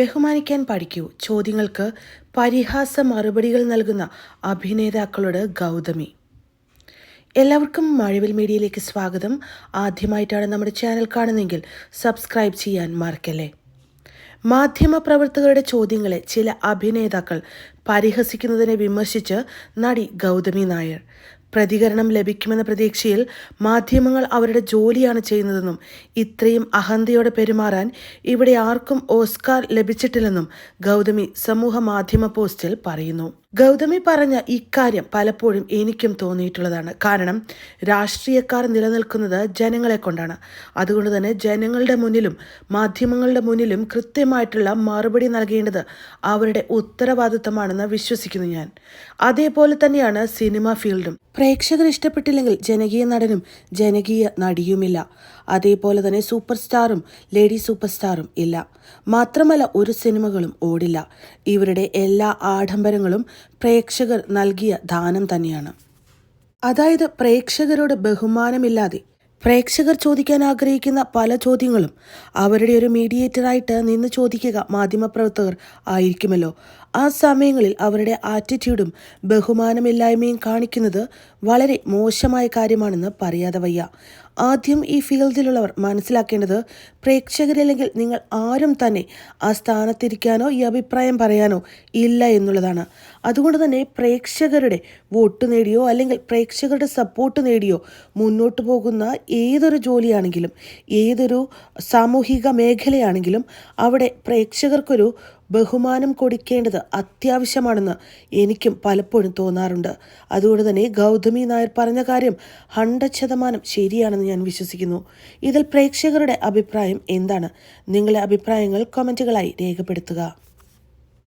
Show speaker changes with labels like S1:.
S1: ബഹുമാനിക്കാൻ പഠിക്കൂ. ചോദ്യങ്ങൾക്ക് പരിഹാസ മറുപടികൾ നൽകുന്ന അഭിനേതാക്കളോട് ഗൗതമി. എല്ലാവർക്കും മഴവിൽ മീഡിയയിലേക്ക് സ്വാഗതം. ആദ്യമായിട്ടാണ് നമ്മുടെ ചാനൽ കാണുന്നതെങ്കിൽ സബ്സ്ക്രൈബ് ചെയ്യാൻ മറക്കല്ലേ? മാധ്യമപ്രവർത്തകരുടെ ചോദ്യങ്ങളെ ചില അഭിനേതാക്കൾ പരിഹസിക്കുന്നതിനെ വിമർശിച്ച് നടി ഗൗതമി നായർ. പ്രതികരണം ലഭിക്കുമെന്ന പ്രതീക്ഷയിൽ മാധ്യമങ്ങൾ അവരുടെ ജോലിയാണ് ചെയ്യുന്നതെന്നും ഇത്രയും അഹന്തയോടെ പെരുമാറാൻ ഇവിടെ ആർക്കും ഓസ്കാർ ലഭിച്ചിട്ടില്ലെന്നും ഗൗതമി സമൂഹ മാധ്യമ പോസ്റ്റിൽ പറയുന്നു. ഗൗതമി പറഞ്ഞ ഇക്കാര്യം പലപ്പോഴും എനിക്കും തോന്നിയിട്ടുള്ളതാണ്. കാരണം രാഷ്ട്രീയക്കാർ നിലനിൽക്കുന്നത് ജനങ്ങളെ കൊണ്ടാണ്. അതുകൊണ്ട് തന്നെ ജനങ്ങളുടെ മുന്നിലും മാധ്യമങ്ങളുടെ മുന്നിലും കൃത്യമായിട്ടുള്ള മറുപടി നൽകേണ്ടത് അവരുടെ ഉത്തരവാദിത്തമാണെന്ന് വിശ്വസിക്കുന്നു ഞാൻ. അതേപോലെ തന്നെയാണ് സിനിമ ഫീൽഡും. പ്രേക്ഷകർ ഇഷ്ടപ്പെട്ടില്ലെങ്കിൽ ജനകീയ നടനും ജനകീയ നടിയുമില്ല. അതേപോലെ തന്നെ സൂപ്പർ സ്റ്റാറും ലേഡി സൂപ്പർ സ്റ്റാറും ഇല്ല. മാത്രമല്ല ഒരു സിനിമകളും ഓടില്ല. ഇവരുടെ എല്ലാ ആഡംബരങ്ങളും പ്രേക്ഷകർ നൽകിയ ദാനം തന്നെയാണ്. അതായത് പ്രേക്ഷകരോട് ബഹുമാനമില്ലാതെ പ്രേക്ഷകർ ചോദിക്കാൻ ആഗ്രഹിക്കുന്ന പല ചോദ്യങ്ങളും അവരുടെ ഒരു മീഡിയേറ്ററായിട്ട് നിന്ന് ചോദിക്കുക മാധ്യമപ്രവർത്തകർ ആയിരിക്കുമല്ലോ. ആ സമയങ്ങളിൽ അവരുടെ ആറ്റിറ്റ്യൂഡും ബഹുമാനമില്ലായ്മയും കാണിക്കുന്നത് വളരെ മോശമായ കാര്യമാണെന്ന് പറയാതെ വയ്യ. ആദ്യം ഈ ഫീൽഡിലുള്ളവർ മനസ്സിലാക്കേണ്ടത് പ്രേക്ഷകരില്ലെങ്കിൽ നിങ്ങൾ ആരും തന്നെ ആ സ്ഥാനത്തിരിക്കാനോ ഈ അഭിപ്രായം പറയാനോ ഇല്ല എന്നുള്ളതാണ്. അതുകൊണ്ട് തന്നെ പ്രേക്ഷകരുടെ വോട്ട് നേടിയോ അല്ലെങ്കിൽ പ്രേക്ഷകരുടെ സപ്പോർട്ട് നേടിയോ മുന്നോട്ട് പോകുന്ന ഏതൊരു ജോലിയാണെങ്കിലും ഏതൊരു സാമൂഹിക മേഖലയാണെങ്കിലും അവിടെ പ്രേക്ഷകർക്കൊരു ബഹുമാനം കൊടുക്കേണ്ടത് അത്യാവശ്യമാണെന്ന് എനിക്കും പലപ്പോഴും തോന്നാറുണ്ട്. അതുകൊണ്ട് തന്നെ ഗൗതമി നായർ പറഞ്ഞ കാര്യം ഹൺഡ്രഡ് ശതമാനം ശരിയാണെന്ന് ഞാൻ വിശ്വസിക്കുന്നു. ഇതിൽ പ്രേക്ഷകരുടെ അഭിപ്രായം എന്താണ്? നിങ്ങളുടെ അഭിപ്രായങ്ങൾ കമന്റുകളായി രേഖപ്പെടുത്തുക.